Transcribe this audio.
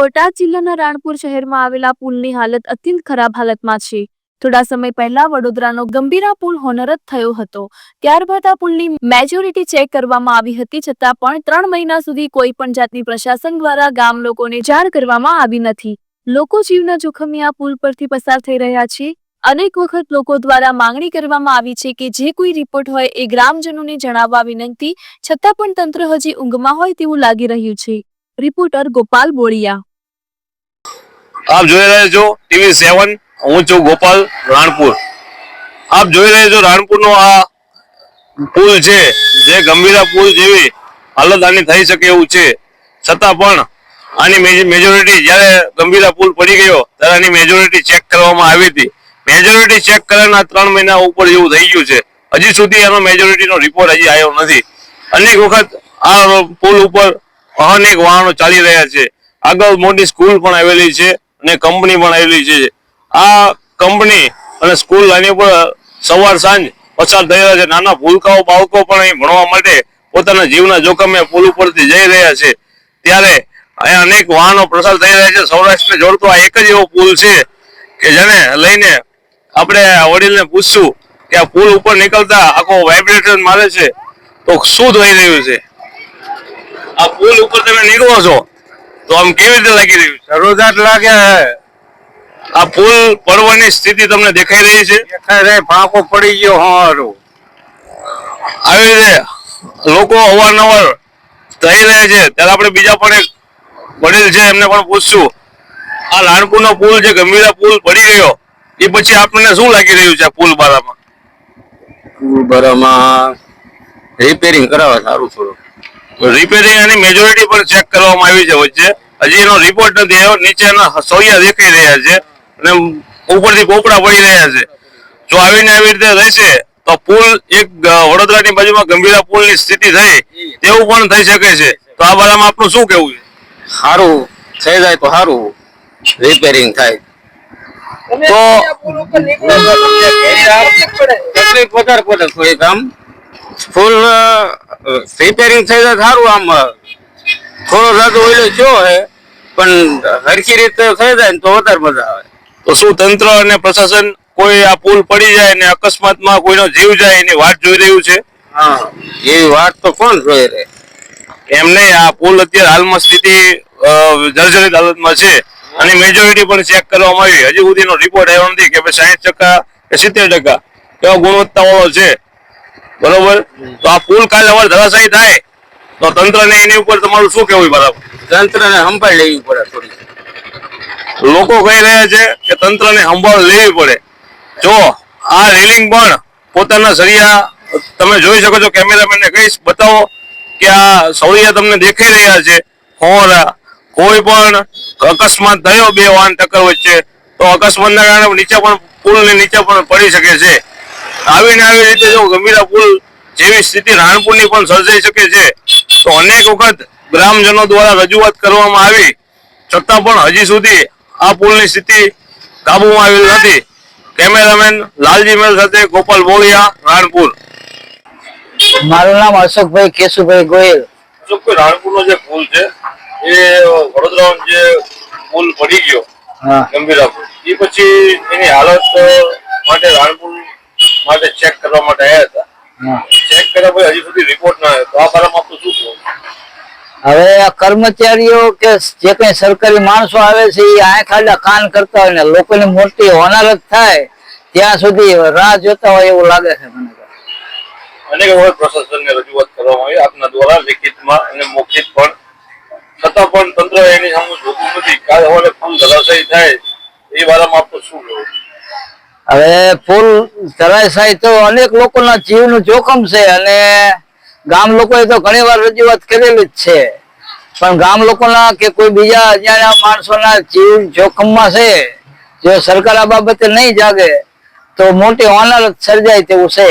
બોટાદ જિલ્લાના રાણપુર શહેરમાં આવેલા પુલની હાલત અત્યંત ખરાબ હાલતમાં છે. થોડા સમય પહેલા વડોદરાનો ગંભીરા પુલ હોનરત થયો હતો. ત્યારબાદ આ પુલની મેજોરિટી ચેક કરવામાં આવી હતી છતાં પણ ત્રણ મહિના સુધી કોઈ પણ જાતની પ્રશાસન દ્વારા ગામ લોકોને જાણ કરવામાં આવી નથી. લોકો જીવના જોખમે આ પુલ પરથી પસાર થઈ રહ્યા છે. અનેક વખત લોકો દ્વારા માંગણી કરવામાં આવી છે કે જે કોઈ રિપોર્ટ હોય એ ગ્રામજનોને જણાવવા વિનંતી, છતાં પણ તંત્ર હજી ઊંઘમાં હોય તેવું લાગી રહ્યું છે. રિપોર્ટર ગોપાલ બોળિયા. આપ જોઈ રહ્યા છો ટીવી સેવન, હું છું ગોપાલ રાણપુર. આપ જોઈ રહ્યા છો રાણપુરનો આ પુલ છે, જે ગંભીરા પુલ જેવી હાલત આની થઈ શકે એવું છે. છતાં પણ આની મેજોરિટી જ્યારે ગંભીરા પુલ પડી ગયો, ત્યારે આની મેજોરિટી ચેક કરવામાં આવી હતી. મેજોરિટી ચેક કરવાના ત્રણ મહિના ઉપર જેવું થઈ ગયું છે. હજી સુધી એનો મેજોરિટીનો રિપોર્ટ હજી આવ્યો નથી. અનેક વખત આ પુલ ઉપર અનેક વાહનો ચાલી રહ્યા છે. આગળ મોટી સ્કૂલ પણ આવેલી છે. અને કંપની પણ આવેલી છે. આ કંપની અને સ્કૂલ આની ઉપર સવાર સાંજ પસાર થઈ રહ્યા છે. નાના ભૂલકાઓ બાળકો પણ અહીં ભણવા માટે પોતાના જીવના જોખમે પુલ ઉપરથી જઈ રહ્યા છે. ત્યારે અહીંયા અનેક વાહનો પ્રસાર થઈ રહ્યા છે. સૌરાષ્ટ્રને જોડતો આ એક જ એવો પુલ છે કે જેને લઈને આપણે વડીલને પૂછશું કે આ પુલ ઉપર નીકળતા આખો વાઇબ્રેશન મારે છે. તો શું થઈ રહ્યું છે? આ પુલ ઉપર તમે નીકળો છો. તો આમ કેવી રીતે લાગી રહ્યું જરૂરત લાગે હે. આ પુલ પડવાની સ્થિતિ તમને દેખાઈ રહી છે? દેખાઈ રે ફાંકો પડી ગયો હારું આવી રીતે લોકો અવારનવાર થઈ રહ્યા છે. ત્યારે આપણે બીજા પણ એક વડીલ છે એમને પણ પૂછશું આ નાનપુરનો પુલ જે ગંભીરા પુલ પડી ગયો એ પછી આપણને શું લાગી રહ્યું છે આ પુલ બારામાં? રિપેરિંગ કરાવે સારું થોડું રિપેરિંગ અને મેજોરિટી પણ ચેક કરવામાં આવી છે વચ્ચે. હજી એનો રિપોર્ટ નથી આવ્યો. નીચેના સોયા દેખાઈ રહ્યા છે અને ઉપરથી પોપડા પડી રહ્યા છે. જો આવીને આવી રીતે રહેશે તો પુલ એક વડોદરાની બાજુમાં ગંભીરા પુલની સ્થિતિ થઈ તેવું પણ થઈ શકે છે. તો આ બારામાં આપનું શું કેવું છે? સારું. થઈ જાય તો સારું. રિપેરિંગ થાય. તો તકલીફ વધારે પડે. થોડીક આમ ફૂલ રિપેરિંગ થઈ જાય સારું આમ થોડો રદ ઓઈલો જો હે પણ હરખી રીતે થઈ જાય ને તો વધારે મજા આવે. તો શું તંત્ર અને પ્રશાસન કોઈ આ પુલ પડી જાય અને અકસ્માતમાં કોઈનો જીવ જાય એની વાત જોઈ રહ્યું છે? હા એવી વાત તો કોણ જોઈ રહે? એમ નહીં આ પુલ અત્યારે હાલમાં સ્થિતિ જર્જરિત હાલતમાં છે. અને મેજોરિટી પણ ચેક કરવામાં આવી. હજી સુધીનો રિપોર્ટ આવ્યો નથી કે ભાઈ સાહીઠ ટકા કે સિત્તેર ટકા એવા ગુણવત્તાવાળો છે. બરોબર? તો આ પુલ કાલે અમારે ધરાશાયી થાય. તો તંત્રને એની ઉપર તમારું શું કેવું બરાબર? તંત્રને સંભાળ લેવી પડે થોડી. લોકો કહી રહ્યા છે કે તંત્રને સંભાળ લેવી પડે. જો આ રેલિંગ પણ પોતાના સળિયા તમે જોઈ શકો છો કેમેરામેનને કહીશ બતાવો કે આ સળિયા તમને દેખાઈ રહ્યા છે. હોરા કોઈ પણ અકસ્માત થયો બે વાહન ટક્કર વચ્ચે તો અકસ્માતના કારણે નીચે પણ પુલની નીચે પણ પડી શકે છે. આવીને આવી રીતે જો ગંભીરા પુલ જેવી સ્થિતિ રાણપુરની પણ સર્જાઈ શકે છે તો અનેક વખત ગ્રામજનો દ્વારા રજૂઆત કરવામાં આવી. છતાં પણ હજી સુધી આ પુલની સ્થિતિ કાબુમાં આવેલ નથી. કેમેરામેન લાલજી મેલ સાથે ગોપાલ બોલિયા રાણપુર. મારું નામ અશોકભાઈ કેશુભાઈ ગોયલ. અશોકભાઈ રાણપુરનો જે પુલ છે એ વડોદરાનો જે પુલ પડી ગયો ગંભીરા પુલ એ પછી એની હાલત માટે રાણપુર માટે ચેક કરવા માટે આવ્યા હતા. ચેક કર્યા પછી હજી સુધી રિપોર્ટ ના આવ્યો. તો આ બારામાં આપનું શું કહું હવે આ કર્મચારીઓ કે જે કઈ સરકારી માણસો આવે છે એ આંખ આડા કાન કરતા હોય ને લોકોની મોટી હોનારત થાય ત્યાં સુધી રાહ જોતા હોય એવું લાગે છે મને. અનેક વખત પ્રશાસનને રજૂઆત કરવામાં આવી. આપના દ્વારા લેખિતમાં અને મૌખિત પણ છતાં પણ તંત્ર એની સામે જોતું નથી. કાલે હવે ફૂલ ધરાશાયી થાય. એ બારામાં આપનું શું કહેવું? હવે પુલ ધરાશાય તો અનેક લોકોના જીવનું જોખમ છે અને ગામ લોકોએ તો ઘણી વાર રજૂઆત કરેલી જ છે. પણ ગામ લોકોના કે કોઈ બીજા અજાણ્યા માણસોના જીવ જોખમમાં છે, જો સરકાર આ બાબતે નહીં જાગે, તો મોટી હોનારત સર્જાય તેવું છે.